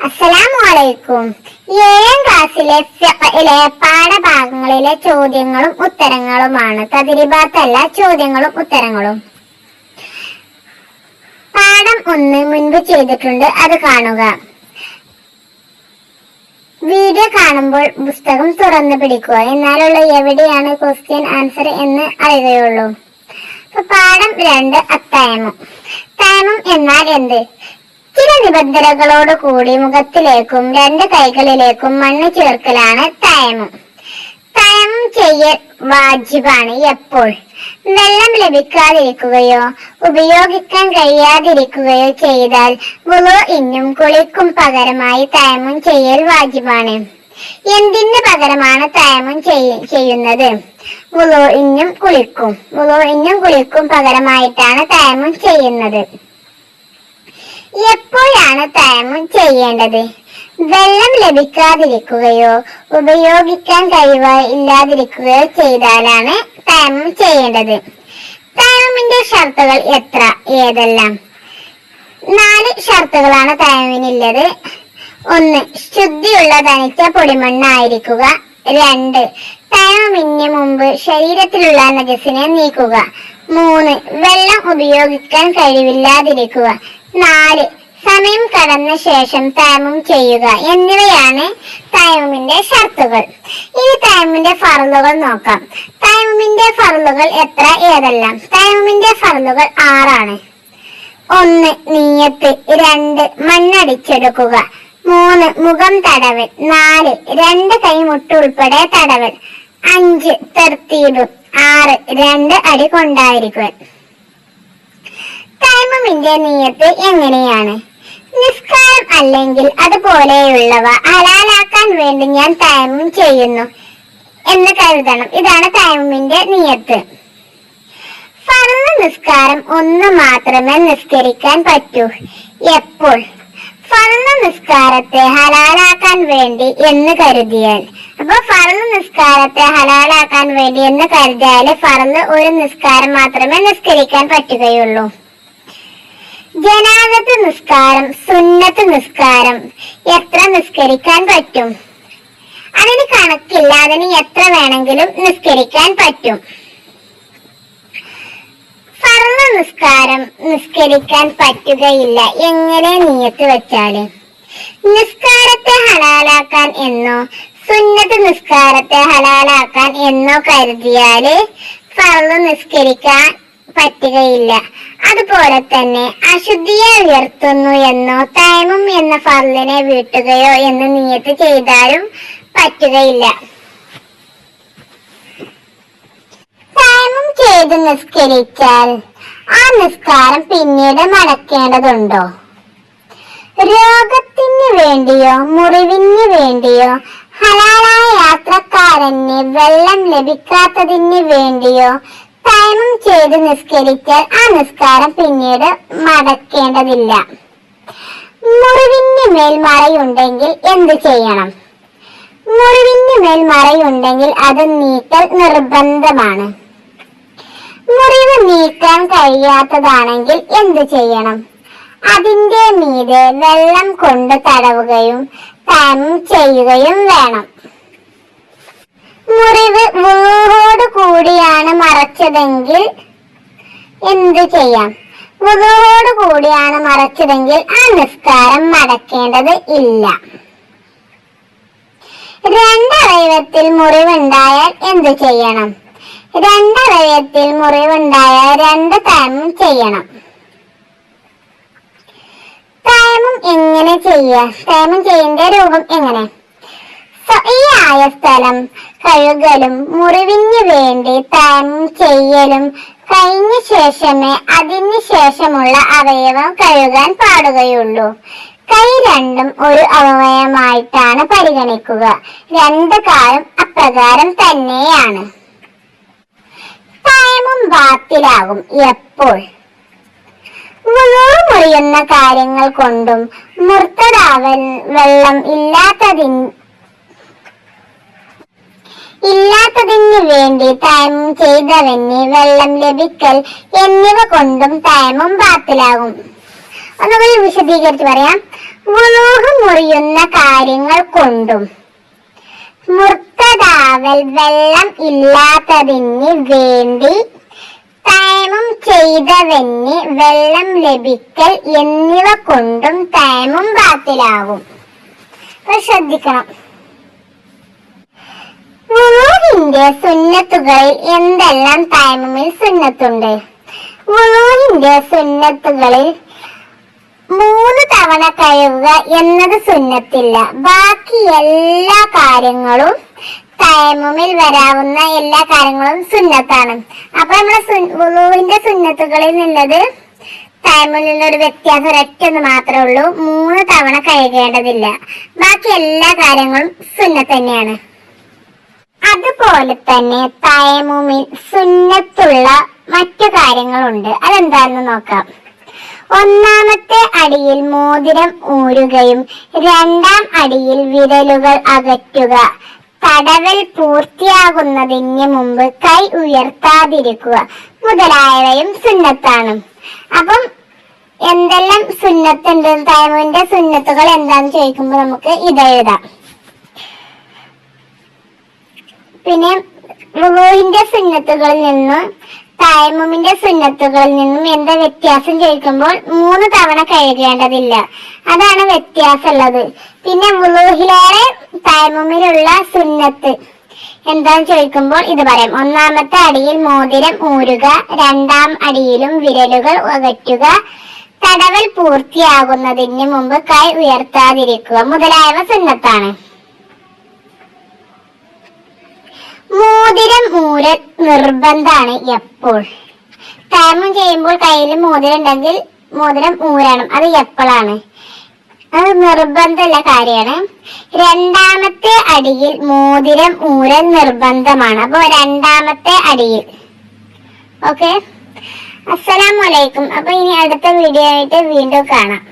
അസ്സലാമു അലൈക്കും ഏഴാം ക്ലാസ്സിലെ പാഠഭാഗങ്ങളിലെ ചോദ്യങ്ങളും ഉത്തരങ്ങളുമാണ്. തദ്രിബാത്തല്ല ചോദ്യങ്ങളും ഉത്തരങ്ങളും. പാഠം ഒന്ന് മുൻപ് ചെയ്തിട്ടുണ്ട്. അത് കാണുക. വീഡിയോ കാണുമ്പോൾ പുസ്തകം തുറന്നു പിടിക്കുക. എന്നാലുള്ള എവിടെയാണ് ക്വസ്റ്റ്യൻ ആൻസർ എന്ന് അറിയുകയുള്ളൂ. പാഠം രണ്ട് അത്തായമം. തായമം എന്നാൽ എന്ത്? ചില നിബന്ധനകളോട് കൂടി മുഖത്തിലേക്കും രണ്ട് കൈകളിലേക്കും മണ്ണ് ചേർക്കലാണ് തയമം തയം ചെയ്യൽ വാജിബാണ് എപ്പോൾ. വെള്ളം ലഭിക്കാതിരിക്കുകയോ ഉപയോഗിക്കാൻ കഴിയാതിരിക്കുകയോ ചെയ്താൽ വുളു ഇന്നും കുളിക്കും പകരമായി തയമം ചെയ്യൽ വാജിബാണ്. എന്തിന് പകരമാണ് തയമം ചെയ്യുന്നത്? വുളു ഇന്നും കുളിക്കും. വുളു ഇന്നും കുളിക്കും പകരമായിട്ടാണ് തയമം ചെയ്യുന്നത്. എപ്പോഴാണ് തരണം ചെയ്യേണ്ടത്? വെള്ളം ലഭിക്കാതിരിക്കുകയോ ഉപയോഗിക്കാൻ കഴിവ് ഇല്ലാതിരിക്കുകയോ ചെയ്താലാണ് തരണം ചെയ്യേണ്ടത്. തരണമിന്റെ ഷർത്തുകൾ എത്ര? ഏതെല്ലാം? നാല് ഷർത്തുകളാണ് തരണമിനുള്ളത് ഒന്ന് ശുദ്ധിയുള്ള തനിച്ച പൊടിമണ്ണായിരിക്കുക. രണ്ട് തരണമിന് മുമ്പ് ശരീരത്തിലുള്ള നജസിനെ നീക്കുക. മൂന്ന് വെള്ളം ഉപയോഗിക്കാൻ കഴിവില്ലാതിരിക്കുക. നാല്. സമയം കടന്ന ശേഷം തയമം ചെയ്യുക എന്നിവയാണ് തയമിന്റെ ഷർത്തുകൾ. ഈ തയമിന്റെ ഫറലുകൾ നോക്കാം. തയമിന്റെ ഫറലുകൾ എത്ര ഏതെല്ലാം? തയമിന്റെ ഫറലുകൾ ആറാണ്. ഒന്ന് നീയത്ത്. രണ്ട് മണ്ണടിച്ചെടുക്കുക. മൂന്ന് മുഖം തടവൽ. നാല് രണ്ട് കൈമുട്ട് ഉൾപ്പെടെ തടവൽ. അഞ്ച് തെർത്തീബ് ആറ് രണ്ട് അടി കൊണ്ടായിരിക്കുവൻ. തൈമമിന്റെ നീയത്ത് എങ്ങനെയാണ്? നിസ്കാരം അല്ലെങ്കിൽ അതുപോലെയുള്ളവ ഹലാലാക്കാൻ വേണ്ടി ഞാൻ തയമം ചെയ്യുന്നു എന്ന് കരുതണം. ഇതാണ് തയമമിന്റെ നീയത്ത്. ഫർൾ നിസ്കാരം ഒന്ന് മാത്രമേ നിസ്കരിക്കാൻ പറ്റൂ. എപ്പോൾ? ഫർൾ നിസ്കാരത്തെ ഹലാലാക്കാൻ വേണ്ടി എന്ന് കരുതിയാൽ. അപ്പൊ ഫർൾ നിസ്കാരത്തെ ഹലാലാക്കാൻ വേണ്ടി എന്ന് കരുതിയാൽ ഫർൾ ഒരു നിസ്കാരം മാത്രമേ നിസ്കരിക്കാൻ പറ്റുകയുള്ളൂ. ജനാദത്ത് നിസ്കാരം സുന്നത്ത് നിസ്കാരം. എത്ര നിസ്കരിക്കാൻ പറ്റും? അതിന് കണക്കില്ല അതിന് എത്ര വേണമെങ്കിലും നിസ്കരിക്കാൻ പറ്റും. ഫർള നിസ്കാരം നിസ്കരിക്കാൻ പറ്റുകയില്ല. എങ്ങനെ നീയത്ത് വെച്ചാൽ? നിസ്കാരത്തെ ഹലാലാക്കാൻ എന്നോ സുന്നത്ത് നിസ്കാരത്തെ ഹലാലാക്കാൻ എന്നോ കരുതിയാൽ ഫർൾ നിസ്കരിക്കാൻ പറ്റുകയില്ല. അതുപോലെ തന്നെ അശുദ്ധിയെ ഉയർത്തുന്നു എന്നോ തൈമം എന്ന ഫർലിനെ വീട്ടുകയോ എന്ന് നീയത്ത് ചെയ്താലും പറ്റുകയില്ല. തൈമം ചെയ്ത് നിസ്കരിച്ചാൽ ആ നിസ്കാരം പിന്നീട് മടക്കേണ്ടതുണ്ടോ? രോഗത്തിന് വേണ്ടിയോ മുറിവിന് വേണ്ടിയോ ഹലാലായ യാത്രക്കാരന് വെള്ളം ലഭിക്കാത്തതിന് വേണ്ടിയോ തൈമം ചെയ്ത് നിസ്കരിച്ചാൽ ആ നിസ്കാരം പിന്നീട് മടക്കേണ്ടതില്ല. മുറിവിന് മേൽമറയുണ്ടെങ്കിൽ എന്ത് ചെയ്യണം? മുറിവിന് മേൽമറയുണ്ടെങ്കിൽ അത് നീക്കൽ നിർബന്ധമാണ്. മുറിവ് നീക്കാൻ കഴിയാത്തതാണെങ്കിൽ എന്ത് ചെയ്യണം? അതിന്റെ മീതെ വെള്ളം കൊണ്ട് തടവുകയും തം ചെയ്യുകയും വേണം. മുറിവ് കൂടിയാണ് മറച്ചതെങ്കിൽ എന്ത് ചെയ്യാം? വുദുവോട് കൂടിയാണ് മറച്ചതെങ്കിൽ ആ നിസ്കാരം മടക്കേണ്ടത് ഇല്ല. രണ്ടവയവത്തിൽ മുറിവുണ്ടായാൽ എന്ത് ചെയ്യണം? രണ്ടവയത്തിൽ മുറിവുണ്ടായാൽ രണ്ട് തയമം ചെയ്യണം. തയമം എങ്ങനെ ചെയ്യുക തയമം ചെയ്യേണ്ട രൂപം എങ്ങനെ? ഈ ആയ സ്ഥലം കഴുകലും മുറിവിന് വേണ്ടി തയമം ചെയ്യലും കഴിഞ്ഞ ശേഷമേ അതിന് ശേഷമുള്ള അവയവം കഴുകാൻ പാടുകയുള്ളൂ. കൈ രണ്ടും ഒരു അവയവമായിട്ടാണ് പരിഗണിക്കുക. രണ്ട് കാലം അപ്രകാരം തന്നെയാണ്. ടൈമും ബാത്തിലാകും എപ്പോൾ? മുറിയുന്ന കാര്യങ്ങൾ കൊണ്ടും മുർത്തതാവൽ വെള്ളം ഇല്ലാത്തതിന് ഇല്ലാത്തതിന് വേണ്ടി തയമം ചെയ്തവന് വെള്ളം ലഭിക്കൽ എന്നിവ കൊണ്ടും തയമം ബാത്തിലാകും. ഒന്നുകൂടി വിശദീകരിച്ച് പറയാം. വുളൂഹ് മുറി മുറിയുന്ന കാര്യങ്ങൾ കൊണ്ടും മുർത്തതാവൽ വെള്ളം ഇല്ലാത്തതിന് വേണ്ടി തയമം ചെയ്തവന് വെള്ളം ലഭിക്കൽ എന്നിവ കൊണ്ടും തയമം ബാത്തിലാകും. അപ്പൊ ശ്രദ്ധിക്കണം. വുളൂഹിന്റെ സുന്നത്തുകളിൽ എന്തെല്ലാം തയമമിൽ സുന്നത്തുണ്ട്? വുളൂഹിന്റെ സുന്നത്തുകളിൽ മൂന്ന് തവണ കഴുകുക എന്നത് സുന്നത്തില്ല. ബാക്കി എല്ലാ കാര്യങ്ങളും തയമുമിൽ വരാവുന്ന എല്ലാ കാര്യങ്ങളും സുന്നത്താണ്. അപ്പൊ നമ്മുടെ വുളുവിന്റെ സുന്നത്തുകളിൽ നിന്നത് തയമുലുള്ള ഒരു വ്യത്യാസം ഒരൊറ്റെന്ന് മാത്രമേ ഉള്ളൂ. മൂന്ന് തവണ കഴുകേണ്ടതില്ല. ബാക്കി എല്ലാ കാര്യങ്ങളും സുന്നത്ത് തന്നെയാണ്. അതുപോലെ തന്നെ തയമുമിൽ സുന്നത്തുള്ള മറ്റു കാര്യങ്ങളുണ്ട്. അതെന്താണെന്ന് നോക്കാം. ഒന്നാമത്തെ അടിയിൽ മോതിരം ഊരുകയും രണ്ടാം അടിയിൽ വിരലുകൾ അകറ്റുക. തടവൽ പൂർത്തിയാകുന്നതിന് മുമ്പ് കൈ ഉയർത്താതിരിക്കുക. മുതലായവയും സുന്നത്താണ്. അപ്പം എന്തെല്ലാം സുന്നത്തുണ്ട്? തൈമുവിന്റെ സുന്നത്തുകൾ എന്താന്ന് ചോദിക്കുമ്പോൾ നമുക്ക് ഇതെഴുതാം പിന്നെ വുളുവിന്റെ സുന്നത്തുകളിൽ നിന്നും തൈമുമിന്റെ സുന്നത്തുകളിൽ നിന്നും എന്താ വ്യത്യാസം ചോദിക്കുമ്പോൾ മൂന്ന് തവണ കഴുകേണ്ടതില്ല. അതാണ് വ്യത്യാസം വ്യത്യാസമുള്ളത്. പിന്നെ വുളൂഹിലേറെ തായ്മുമിലുള്ള സുന്നത്ത് എന്താന്ന് ചോദിക്കുമ്പോൾ ഇത് പറയാം. ഒന്നാമത്തെ അടിയിൽ മോതിരം ഊരുക രണ്ടാം അടിയിലും വിരലുകൾ അകറ്റുക തടവൽ പൂർത്തിയാകുന്നതിന് മുമ്പ് കൈ ഉയർത്താതിരിക്കുക മുതലായവ സുന്നത്താണ് മോതിരം മൂര നിർബന്ധാണ് എപ്പോൾ. തേമം ചെയ്യുമ്പോൾ കയ്യിൽ മോതിരം ഉണ്ടെങ്കിൽ മോതിരം ഊരണം. അത് എപ്പോഴാണ്? അത് നിർബന്ധമുള്ള കാര്യമാണ്. രണ്ടാമത്തെ അടിയിൽ മോതിരം ഊരൽ നിർബന്ധമാണ്. അപ്പൊ രണ്ടാമത്തെ അടിയിൽ. ഓക്കെ? അസ്സലാമലൈക്കും അപ്പൊ ഇനി അടുത്ത വീഡിയോ ആയിട്ട് വീണ്ടും കാണാം.